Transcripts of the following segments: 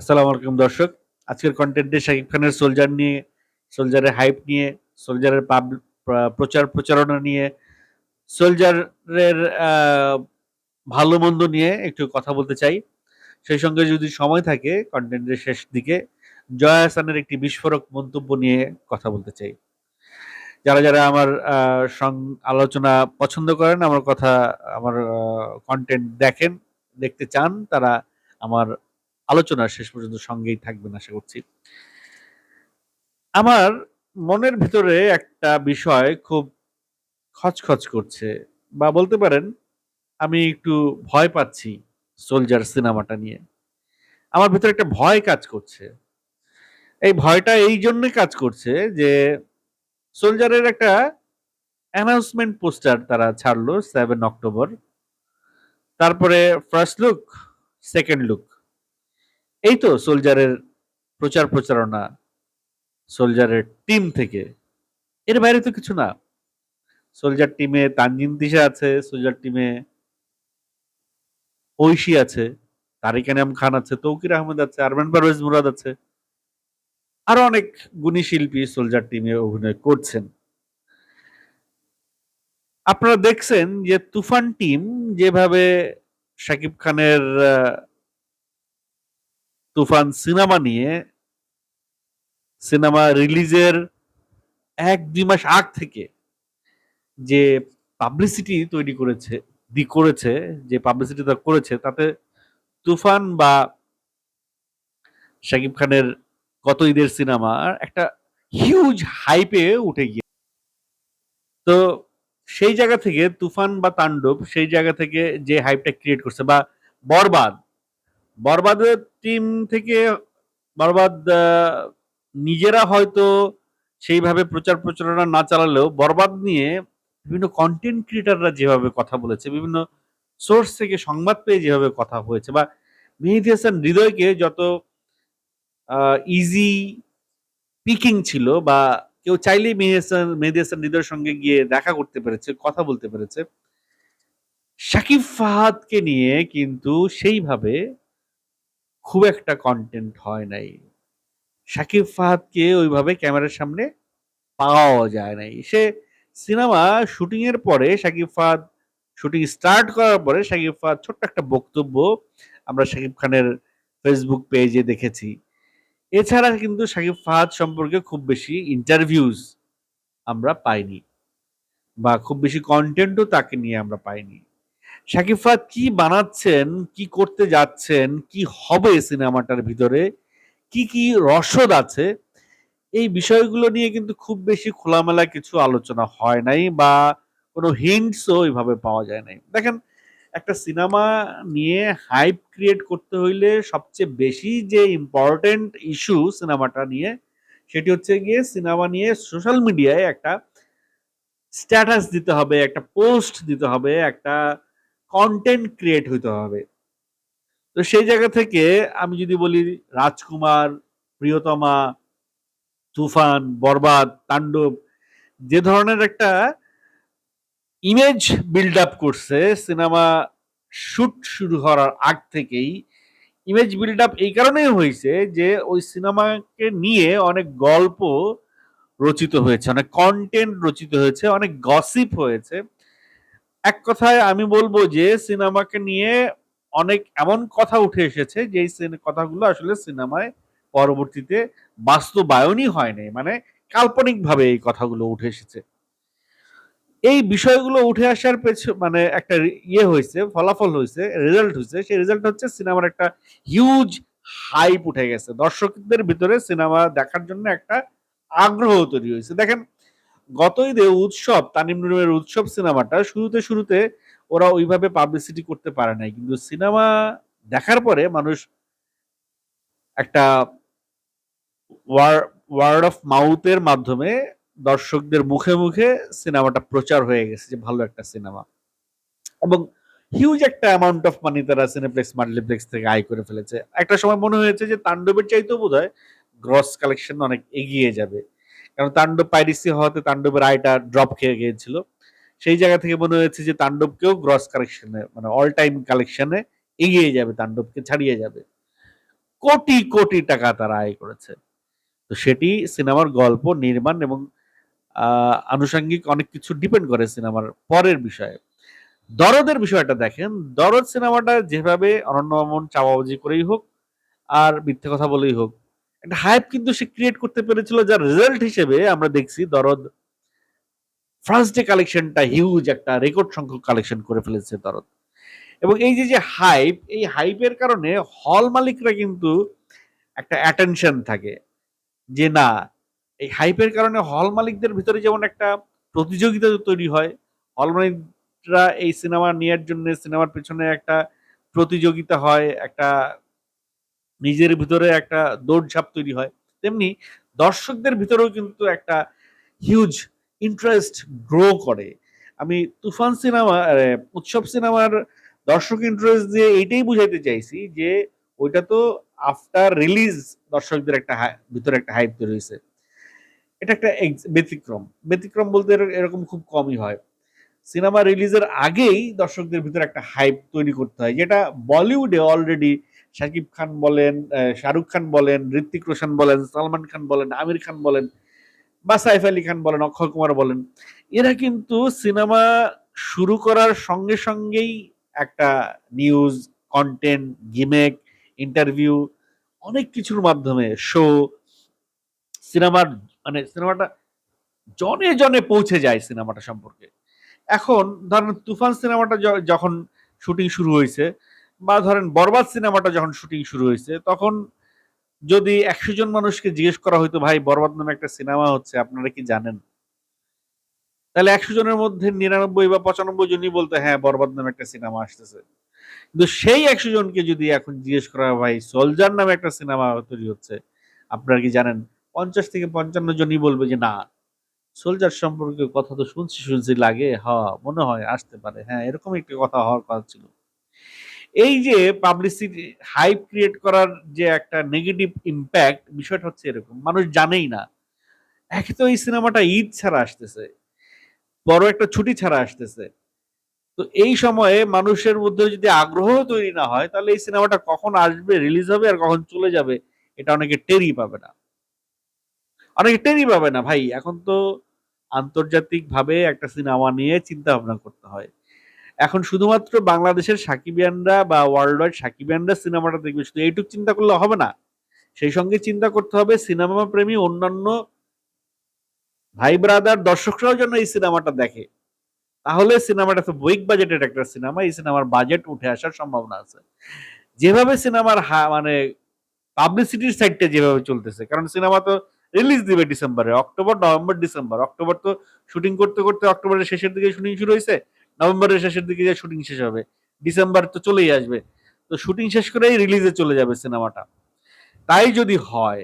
আসসালামু আলাইকুম দর্শক। আজকের কনটেন্টে শাকিব খানের 'সোলজার' নিয়ে, সোলজারের হাইপ নিয়ে, সোলজারের প্রচার প্রচারণা নিয়ে, সোলজারের ভালো-মন্দ নিয়ে একটু কথা বলতে চাই। সেই সঙ্গে যদি সময় থাকে কন্টেন্টের শেষ দিকে জয়া আহসানের একটি বিস্ফোরক মন্তব্য নিয়ে কথা বলতে চাই। যারা, যারা আমার আলোচনা পছন্দ করেন, আমার কথা আমার কন্টেন্ট দেখেন, দেখতে চান তারা আমার আলোচনার শেষ পর্যন্ত সঙ্গেই থাকবেন আশা করছি। আমার মনের ভিতরে একটা বিষয় খুব খচখচ করছে বা বলতে পারেন আমি একটু ভয় পাচ্ছি 'সোলজার' সিনেমাটা নিয়ে। আমার ভেতরে একটা ভয় কাজ করছে। এই ভয়টা এই জন্যই কাজ করছে যে সোলজারের একটা অ্যানাউন্সমেন্ট পোস্টার তারা ছাড়লো সেভেন অক্টোবর। তারপরে ফার্স্ট লুক, সেকেন্ড লুক। এই তো সোলজারের প্রচার প্রচারণা সোলজারের টিম থেকে। এর বাইরে তো কিছু না। 'সোলজার' টিমে তানজিন দিশা আছে, 'সোলজার' টিমে ঐশী আছে, তারিক এনাম খান আছে, তৌকির আহমেদ আছে, আরমান পারভেজ মুরাদ আছে। আরও অনেক গুণী শিল্পী 'সোলজার' টিমে অভিনয় করছেন। আপনারা দেখছেন যে 'তুফান' টিম যেভাবে শাকিব খানের 'তুফান' সিনেমা নিয়ে সিনেমা রিলিজের ১-২ মাস আগ থেকে যে পাবলিসিটি তৈরি করেছে দি করেছে, যে পাবলিসিটি টা করেছে তাতে 'তুফান' বা শাকিব খানের গত ঈদের সিনেমা একটা হিউজ হাইপে উঠে গিয়ে তো সেই জায়গা থেকে 'তুফান' বা 'তাণ্ডব' সেই জায়গা থেকে যে হাইপটা ক্রিয়েট করছে বা 'বরবাদ', 'বরবাদের' টিম থেকে 'বরবাদ' নিজেরা হয়তো সেইভাবে প্রচার প্রচারণা না চালালেও 'বরবাদ' নিয়ে বিভিন্ন কন্টেন্ট ক্রিয়েটররা যেভাবে কথা বলেছে, বিভিন্ন সোর্স থেকে সংবাদ পেয়ে যেভাবে কথা হয়েছে বা মেহেদী হাসান হৃদয়কে যত ইজি পিকিং ছিল বা কেউ চাইলেই মেহেদী হাসান মেহেদী হাসান হৃদয়ের সঙ্গে গিয়ে দেখা করতে পেরেছে, কথা বলতে পেরেছে। শাকিব ফাহাদকে নিয়ে কিন্তু সেইভাবে খুব একটা কন্টেন্ট হয় নাই। শাকিব ফাহাদকে ওইভাবে ক্যামেরার সামনে পাওয়া যায় নাই। সে সিনেমা শুটিং এর পরে শাকিব ফাহাদ শুটিং স্টার্ট করার পরে শাকিব ফাহাদ ছোট্ট একটা বক্তব্য আমরা শাকিব খানের ফেসবুক পেজে দেখেছি। এছাড়া কিন্তু শাকিব ফাহাদ সম্পর্কে খুব বেশি ইন্টারভিউজ আমরা পাইনি। বা খুব বেশি কন্টেন্টও তাকে নিয়ে আমরা পাইনি। শাকিব ফাহাদ কি বানাচ্ছেন, কি করতে যাচ্ছেন, কি হবে সিনেমাটার ভিতরে, কি, কি রসদ আছে, এই বিষয়গুলো নিয়ে কিন্তু খুব বেশি খোলামেলা কিছু আলোচনা হয় নাই বা কোনো হিন্টস ও ওইভাবে পাওয়া যায় নাই। দেখেন একটা সিনেমা নিয়ে হাইপ ক্রিয়েট করতে হইলে সবচেয়ে বেশি যে ইম্পোর্টেন্ট ইস্যু সিনেমাটা নিয়ে সেটি হচ্ছে গিয়ে সিনেমা নিয়ে সোশ্যাল মিডিয়ায় একটা স্ট্যাটাস দিতে হবে, একটা পোস্ট দিতে হবে, একটা কনটেন্ট ক্রিয়েট হইতে হবে। তো সেই জায়গা থেকে আমি যদি বলি 'রাজকুমার', 'প্রিয়তমা', 'তুফান', 'বরবাদ', 'তাণ্ডব' যে ধরনের একটা ইমেজ বিল্ড আপ করছে সিনেমা শুট শুরু হওয়ার আগ থেকেই ইমেজ বিল্ড আপ এই কারণেই হইছে যে ওই সিনেমাকে নিয়ে অনেক গল্প রচিত হয়েছে, অনেক কনটেন্ট রচিত হয়েছে, অনেক গসিপ হয়েছে। এক কথায় আমি বলব যে সিনেমাকে নিয়ে অনেক এমন কথা উঠে এসেছে যেই কথাগুলো আসলে সিনেমায় পরবর্তীতে বাস্তবায়নই হয় নাই। মানে কাল্পনিকভাবে এই কথাগুলো উঠে এসেছে। এই বিষয়গুলো উঠে আসার পেছনে মানে একটা ইয়ে হয়েছে, ফলাফল হয়েছে রেজাল্ট হয়েছে সেই রেজাল্ট হচ্ছে সিনেমার একটা হিউজ হাইপ উঠে গেছে। দর্শকদের ভিতরে সিনেমা দেখার জন্য একটা আগ্রহ তৈরি হয়েছে দেখেন গত ঈদে 'উৎসব' তানিম নূরের 'উৎসব' সিনেমাটা শুরুতে, শুরুতে ওরা ওইভাবে পাবলিসিটি করতে পারে নাই। কিন্তু সিনেমা দেখার পরে মানুষ একটা ওয়ার ওয়ার্ড অফ মাউথের মাধ্যমে দর্শকদের মুখে, মুখে সিনেমাটা প্রচার হয়ে গেছে যে ভালো একটা সিনেমা। এবং হিউজ একটা অ্যামাউন্ট অফ মানি তারা সিনেপ্লেক্স, মাল্টিপ্লেক্স থেকে আয় করে ফেলেছে। একটা সময় মনে হয়েছে যে 'তাণ্ডবের' চাইতেও বোধহয় গ্রস কালেকশন অনেক এগিয়ে যাবে। কারণ 'তাণ্ডব' পাইরিসি হওয়াতে 'তাণ্ডবের' আয়টা ড্রপ খেয়ে গিয়েছিল। সেই জায়গা থেকে মনে হয়েছে যে 'তাণ্ডবকেও' গ্রস কালেকশন মানে অল টাইম কালেকশন এগিয়ে যাবে, 'তাণ্ডবকে' ছাড়িয়ে যাবে। কোটি কোটি টাকা তারা আয় করেছে তো সেটি সিনেমার গল্প, নির্মাণ এবং আনুষঙ্গিক অনেক কিছু ডিপেন্ড করে সিনেমার পরের বিষয়ে দরদের বিষয়টা দেখেন দরদ সিনেমাটা যেভাবে অনন্য চাওয়াবাজি করেই হোক আর মিথ্যে কথা বলেই হোক একটা হাইপ কিন্তু সে ক্রিয়েট করতে পেরেছিল, যার রেজাল্ট হিসেবে আমরা দেখছি, দরদ ফার্স্ট ডে কালেকশনটা হিউজ একটা রেকর্ড সংখ্যক কালেকশন করে ফেলেছে দরদ। এবং এই যে যে হাইপ এই হাইপের কারণে হল মালিকরা কিন্তু একটা অ্যাটেনশন থাকে, যে না, এই হাইপের কারণে হল মালিকদের ভিতরে যেমন একটা প্রতিযোগিতা তৈরি হয় হল মালিকরা এই সিনেমা নেওয়ার জন্য সিনেমার পেছনে একটা প্রতিযোগিতা হয়, একটা নিজের ভিতরে একটা দৌড়ঝাঁপ তৈরি হয়। তেমনি দর্শকদের ভিতরেও কিন্তু একটা হিউজ ইন্টারেস্ট গ্রো করে। আমি তুফান সিনেমা উৎসব সিনেমার দর্শক ইন্টারেস্ট দিয়ে এইটাই বুঝাইতে চাইছি যে ওইটা তো আফটার রিলিজ দর্শকদের একটা ভিতরে একটা হাইপ তৈরি হয়েছে। এটা একটা ব্যতিক্রম। ব্যতিক্রম বলতে এরকম খুব কমই হয়। সিনেমা রিলিজের আগেই দর্শকদের ভিতরে একটা হাইপ তৈরি করতে হয়, যেটা বলিউডে অলরেডি শাকিব খান বলেন শাহরুখ খান বলেন ঋত্বিক রোশন বলেন, সালমান খান বলেন, আমির খান বলেন, বা সাইফ আলী খান বলেন, অক্ষয় কুমার বলেন, এরা কিন্তু সিনেমা শুরু করার সঙ্গে সঙ্গেই একটা নিউজ কন্টেন্ট গিমেক ইন্টারভিউ অনেক কিছুর মাধ্যমে শো সিনেমার মানে সিনেমাটা জনে জনে পৌঁছে যায় সিনেমাটা সম্পর্কে। এখন ধরেন তুফান সিনেমাটা যখন শুটিং শুরু হয়েছে বা ধরেন বরবাদ সিনেমাটা যখন শুটিং শুরু হয়েছে, তখন যদি একশো জন মানুষকে জিজ্ঞেস করা হয়তো ভাই, বরবাদ নামে একটা সিনেমা হচ্ছে, আপনারা কি জানেন? তাহলে একশো জনের মধ্যে নিরানব্বই বা পঁচানব্বই জনই বলতে হ্যাঁ বরবাদ নামে একটা সিনেমা আসতেছে। কিন্তু সেই একশো জনকে যদি এখন জিজ্ঞেস করা ভাই, সোলজার নামে একটা সিনেমা তৈরি হচ্ছে, আপনারা কি জানেন? পঞ্চাশ থেকে পঞ্চান্ন জনই বলবে যে, না, সোলজার সম্পর্কে কথা তো শুনছি শুনছি, লাগে, হ, মনে হয়, আসতে পারে। হ্যাঁ এরকম একটা কথা হওয়ার কথা ছিল। এই যে পাবলিসিটি হাইপ ক্রিয়েট করার যে একটা নেগেটিভ ইম্প্যাক্ট বিষয়টা হচ্ছে এরকম, মানুষ জানেই না। একে তো এই সিনেমাটা ঈদ ছাড়া আসতেছে, বড় একটা ছুটি ছাড়া আসতেছে। তো এই সময়ে মানুষের মধ্যে যদি আগ্রহ তৈরি না হয়, তাহলে এই সিনেমাটা কখন আসবে রিলিজ হবে আর কখন চলে যাবে, এটা অনেকে টেরই পাবে না। অনেকে টেরই পাবে না, ভাই, এখন তো আন্তর্জাতিক ভাবে একটা সিনেমা নিয়ে চিন্তা ভাবনা করতে হয়। এখন শুধুমাত্র বাংলাদেশের সাকিবিয়ানরা বা ওয়ার্ল্ড ওয়াইড সাকিবিয়ানরা সিনেমাটা দেখবে। শুধু এইটুক চিন্তা করলে হবে না। সেই সঙ্গে চিন্তা করতে হবে সিনেমা প্রেমী অন্যান্য ভাই ব্রাদার দর্শকরাও যেন এই সিনেমাটা দেখে। তাহলে সিনেমাটা তো বইক বাজেটের একটা সিনেমা এই সিনেমার বাজেট উঠে আসার সম্ভাবনা আছে। যেভাবে সিনেমার মানে পাবলিসিটির সাইডটা যেভাবে চলতেছে, কারণ সিনেমা তো রিলিজ দিবে ডিসেম্বরে, অক্টোবর, নভেম্বর, ডিসেম্বর। অক্টোবর তো শুটিং করতে করতে অক্টোবরের শেষের দিকে শুটিং শুরু হয়েছে। নভেম্বরের শেষের দিকে যে শুটিং শেষ হবে। ডিসেম্বর তো চলেই আসবে। তো শুটিং শেষ করেই রিলিজে চলে যাবে সিনেমাটা তাই যদি হয়,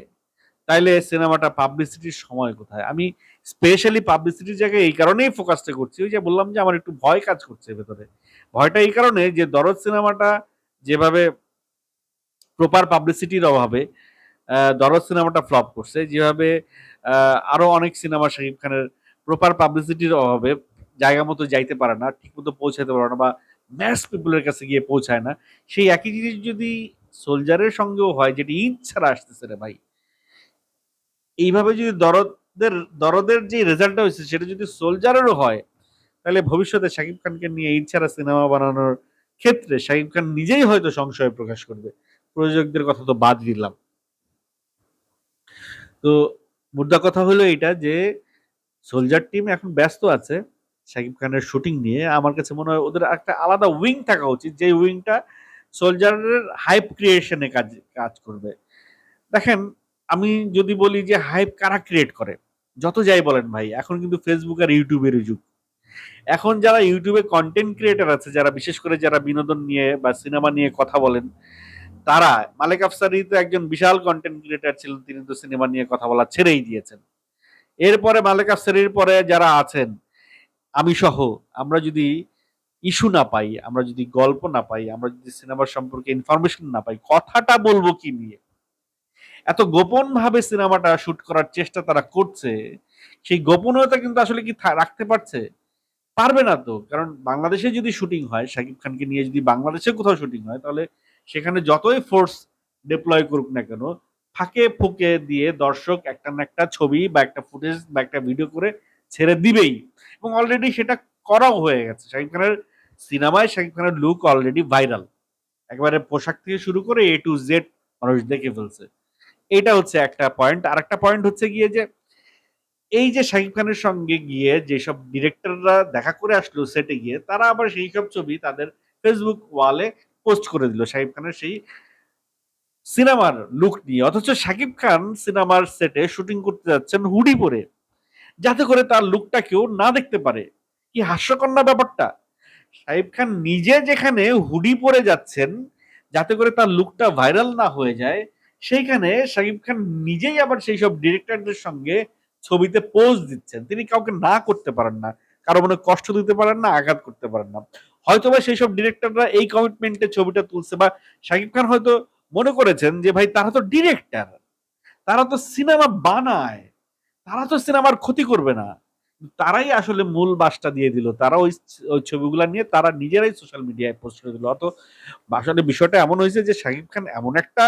তাইলে সিনেমাটা পাবলিসিটির সময় কোথায়? আমি স্পেশালি পাবলিসিটির জায়গায় এই কারণেই ফোকাসটা করছি। ওই যে বললাম যে আমার একটু ভয় কাজ করছে ভেতরে। ভয়টা এই কারণে যে দরদ সিনেমাটা যেভাবে প্রপার পাবলিসিটির অভাবে দরদ সিনেমাটা ফ্লপ করছে। যেভাবে আরও অনেক সিনেমা শাকিব খানের প্রপার পাবলিসিটির অভাবে জায়গা মতো যাইতে পারে না ঠিক মতো পৌঁছাতে পারে না বা ম্যাস পিপুলের কাছে গিয়ে পৌঁছায় না, সেই একই জিনিস যদি সোলজারের সঙ্গেও হয় যেটি ছাড়া আসতেছে রে ভাই, এইভাবে যদি দরদের দরদের যে রেজাল্টটা হয়েছে সেটা যদি সোলজারেরও হয়, তাহলে ভবিষ্যতে শাকিব খানকে নিয়ে ছাড়া সিনেমা বানানোর ক্ষেত্রে শাকিব খান নিজেই হয়তো সংশয় প্রকাশ করবে। প্রযোজকদের কথা তো বাদ দিলাম। তো মুদ্রা কথা হলো এটা যে সোলজার টিম এখন ব্যস্ত আছে শাকিব খানের শুটিং নিয়ে আমার কাছে মনে হয় ওদের একটা আলাদা উইং থাকা উচিত যে উইংটা সোলজারের হাইপ ক্রিয়েশনে কাজ কাজ করবে। দেখেন, আমি যদি বলি যে হাইপ কারা ক্রিয়েট করে? যত যাই বলেন ভাই, এখন কিন্তু ফেসবুক আর ইউটিউবের যুগ। এখন যারা ইউটিউবে কন্টেন্ট ক্রিয়েটর আছে, যারা বিশেষ করে যারা বিনোদন নিয়ে বা সিনেমা নিয়ে কথা বলেন, তারা মালিক আফসারি তো একজন বিশাল কন্টেন্ট ক্রিয়েটর ছিলেন তিনি তো সিনেমা নিয়ে কথা বলা ছেড়েই দিয়েছেন। এরপরে মালিক আফসারির পরে যারা আছেন আমি সহ, আমরা যদি ইস্যু না পাই, আমরা যদি গল্প না পাই, আমরা যদি সিনেমা সম্পর্কে ইনফরমেশন না পাই, কথাটা বলব কি নিয়ে? এত গোপন ভাবে সিনেমাটা শুট করার চেষ্টা তারা করছে, সেই গোপনীয়তা কিন্তু আসলে কি রাখতে পারছে? পারবে না তো, কারণ বাংলাদেশে যদি শুটিং হয়, শাকিব খানকে নিয়ে যদি বাংলাদেশে কোথাও শুটিং হয়, তাহলে সেখানে যতই ফোর্স ডিপ্লয় করুক না কেন, ফাঁকে ফুঁকে দিয়ে দর্শক একটা না একটা ছবি বা একটা ফুটেজ বা একটা ভিডিও করে ছেড়ে দিবেই। এবং অলরেডি সেটা করাও হয়ে গেছে। শাকিব খানের সিনেমায় শাকিব খানের লুক অলরেডি ভাইরাল একেবারে পোশাক থেকে শুরু করে এ টু জেড মানুষ দেখে ফেলছে। এটা হচ্ছে একটা পয়েন্ট আর একটা পয়েন্ট হচ্ছে গিয়ে যে, এই যে শাকিব খানের সঙ্গে গিয়ে যেসব ডিরেক্টররা দেখা করে আসলো সেটে গিয়ে, তারা আবার সেই সব ছবি তাদের ফেসবুক ওয়ালে পোস্ট করে দিল শাকিব খানের সেই সিনেমার লুক নিয়ে। অথচ শাকিব খান সিনেমার সেটে শুটিং করতে যাচ্ছেন হুডি পরে। যাতে করে তার লুকটা কেউ না দেখতে পারে। কি হাস্যকর না ব্যাপারটা? শাকিব খান নিজে যেখানে হুডি পরে যাচ্ছেন, যাতে করে তার লুকটা ভাইরাল না হয়ে যায়, সেইখানে শাকিব খান নিজেই আবার সেই সব ডিরেক্টরদের সঙ্গে ছবিতে পোজ দিচ্ছেন। তিনি কাউকে না করতে পারেন না। কারও মনে কষ্ট দিতে পারেন না, আঘাত করতে পারেন না। হয়তোবা সেই সব ডিরেক্টররা এই কমিটমেন্টে ছবিটা তুলছে বা শাকিব খান হয়তো মনে করেছেন যে, ভাই, তারা তো ডিরেক্টর তারা তো সিনেমা বানায়। তারা তো সিনেমার ক্ষতি করবে না। তারাই আসলে মূল বাসটা দিয়ে দিল। তারা ওই ওই ছবিগুলা নিয়ে তারা নিজেরাই সোশ্যাল মিডিয়ায় পোস্ট করে দিল। অত আসলে বিষয়টা এমন হয়েছে যে শাকিব খান এমন একটা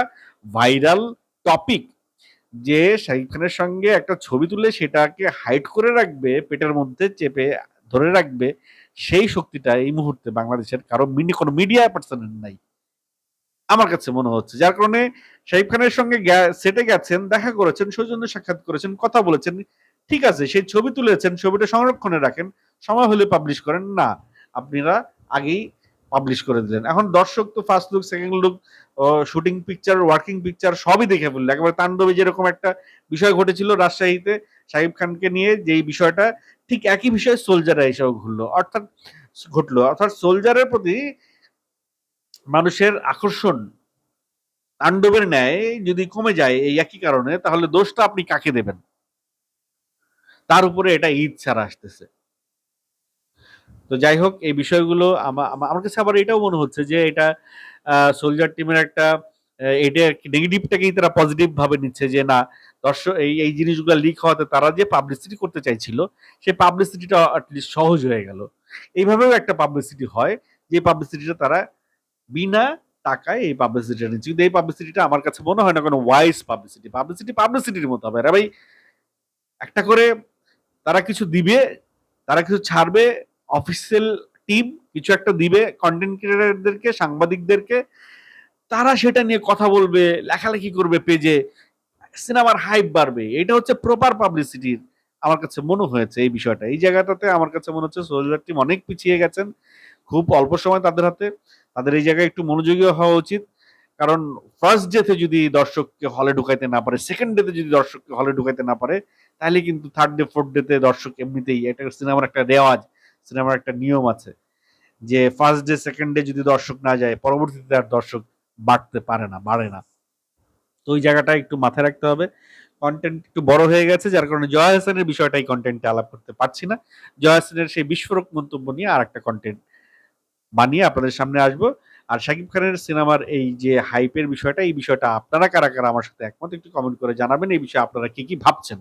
ভাইরাল টপিক যে শাকিব খানের সঙ্গে একটা ছবি তুলে সেটাকে হাইড করে রাখবে, পেটের মধ্যে চেপে ধরে রাখবে, সেই শক্তিটা এই মুহূর্তে বাংলাদেশের কারও কোনো মিডিয়া পার্সনের নাই। আমার কাছে মনে হচ্ছে, যার কারণে শাহিব খানের সঙ্গে সেটে গেছেন, দেখা করেছেন, সৌজন্য সাক্ষাৎ করেছেন, কথা বলেছেন। ঠিক আছে, সেই ছবি তুলেছেন, ছবিটা সংরক্ষণে রাখেন, সময় হলে পাবলিশ করেন। না, আপনারা আগেই পাবলিশ করে দিলেন। এখন দর্শক তো first look second look shooting picture working picture সবই দেখে ফেলল। একেবারে তাণ্ডবে যেরকম একটা বিষয় ঘটেছিল রাজশাহীতে, শাহিব খানকে নিয়ে যেই বিষয়টা, ঠিক একই বিষয় সোলজারে এসেও ঘুরলো। অর্থাৎ, ঘটলো। অর্থাৎ সোলজারের প্রতি মানুষের আকর্ষণ তাণ্ডবের ন্যায় যদি কমে যায় এই একই কারণে, তাহলে দোষটা আপনি কাকে দেবেন? তার উপরে এটা ঈদ ছাড়া আসতেছে। তো যাই হোক, এই বিষয়গুলো আমার কাছে আবার এটাও মনে হচ্ছে যে এটা সোলজার টিমের একটা এটা নেগেটিভটাকেই তারা পজিটিভ ভাবে নিচ্ছে যে না, দর্শক, এই এই জিনিসগুলো লিক হওয়াতে তারা যে পাবলিসিটি করতে চাইছিল, সেই পাবলিসিটিটা অ্যাটলিস্ট সহজ হয়ে গেল। এইভাবেও একটা পাবলিসিটি হয়, যে পাবলিসিটিটা তারা বিনা টাকায় এই পাবলিসিটিটা নিচ্ছে। কিন্তু এই পাবলিসিটিটা আমার কাছে মনে হয় না কোনো ওয়াইজ পাবলিসিটি পাবলিসিটি পাবলিসিটির মতো হবে ভাই। একটা করে তারা কিছু দিবে, তারা কিছু ছাড়বে অফিসিয়াল টিম কিছু একটা দিবে কন্টেন্ট ক্রিয়েটারদেরকে সাংবাদিকদেরকে, তারা সেটা নিয়ে কথা বলবে, লেখালেখি করবে পেজে সিনেমার হাইপ বাড়বে। এটা হচ্ছে প্রপার পাবলিসিটির আমার কাছে মনে হয়েছে এই বিষয়টা। এই জায়গাটাতে আমার কাছে মনে হচ্ছে সোলজার টিম অনেক পিছিয়ে গেছেন। খুব অল্প সময় তাদের হাতে। তাদের এই জায়গায় একটু মনোযোগী হওয়া উচিত। কারণ ফার্স্ট ডেতে যদি দর্শককে হলে ঢুকাইতে না পারে সেকেন্ড ডেতে যদি দর্শককে হলে ঢুকাইতে না পারে, তাহলে কিন্তু থার্ড ডে ফোর্থ ডেতে দর্শক এমনিতেই, এটা সিনেমার একটা রেওয়াজ, সিনেমার একটা নিয়ম আছে যে ফার্স্ট ডে সেকেন্ড ডে যদি দর্শক না যায়, পরবর্তীতে আর দর্শক বাড়তে পারে না, বাড়ে না। তো ওই জায়গাটা একটু মাথায় রাখতে হবে। কন্টেন্ট একটু বড় হয়ে গেছে, যার কারণে জয়া হাসানের বিষয়টাই কন্টেন্টে আলাপ করতে পারছি না। জয়া হাসানের সেই বিস্ফোরক মন্তব্য নিয়ে আর একটা কন্টেন্ট বানিয়ে আপনাদের সামনে আসব। আর শাকিব খানের সিনেমার এই যে হাইপের বিষয়টা, এই বিষয়টা আপনারা কারা কারা আমার সাথে একমত? একটু কমেন্ট করে জানাবেন। এই বিষয়ে আপনারা কি কি ভাবছেন?